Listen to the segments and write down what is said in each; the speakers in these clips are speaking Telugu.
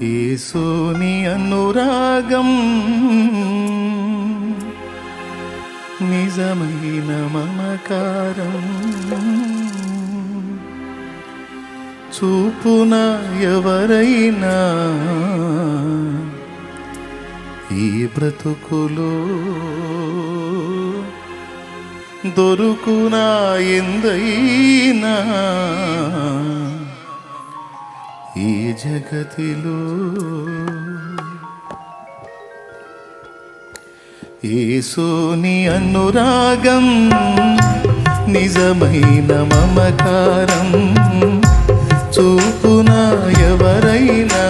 యేసుని అనురాగం నిజమైన మమకారం చూపున ఎవరైనా ఈ బ్రతుకులో దొరుకునా ఎందైనా ఈ జగతిలో. ఏసోని అనురాగం నిజమైన మమకారం చూపున ఎవరైనా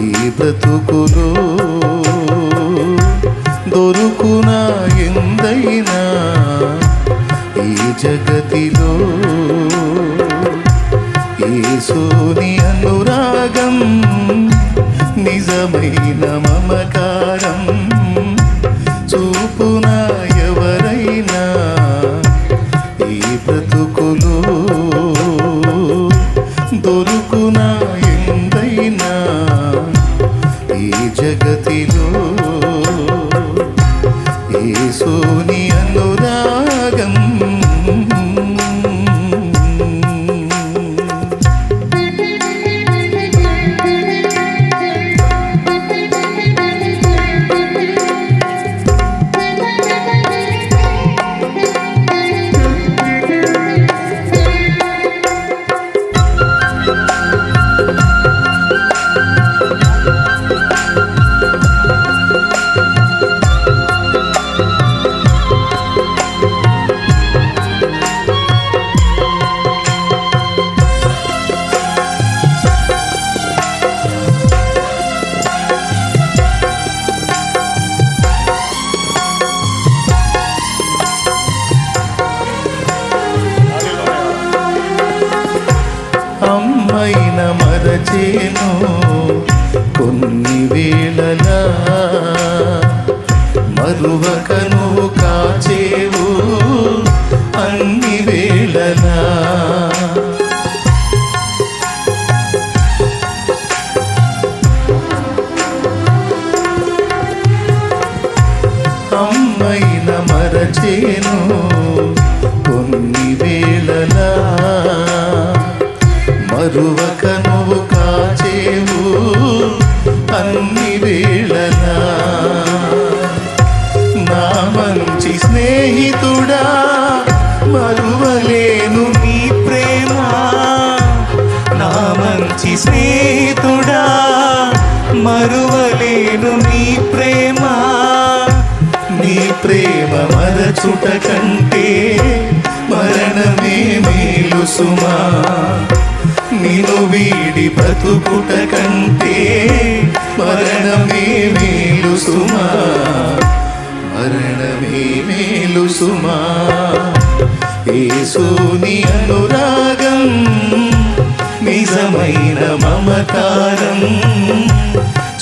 ఈ బ్రతుకులో దొరుకునా ఎందైనా ఈ జగతిలో. యేసుని అనురాగం నిజమైన మమకారం. అమ్మైన మరచేను. కొన్ని వేళలా మరువకను కాచేవు. అన్ని వేళలా అమ్మైన మరచేను. మరువలేను నీ ప్రేమ. నీ ప్రేమ మరచుట కంటే మరణమే మేలు సుమా. నిను వీడి బ్రతుకుట కంటే మరణమే మేలు సుమా. మరణమే మేలు సుమా. ఏసుని అనురాగం నిజమైన మమకారం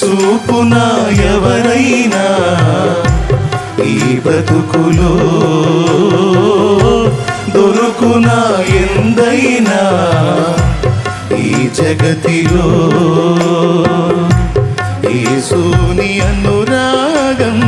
చూపున ఎవరైనా ఈ బ్రతుకులో దొరుకున ఎందైనా ఈ జగతిలో? ఈ సూని అనురాగం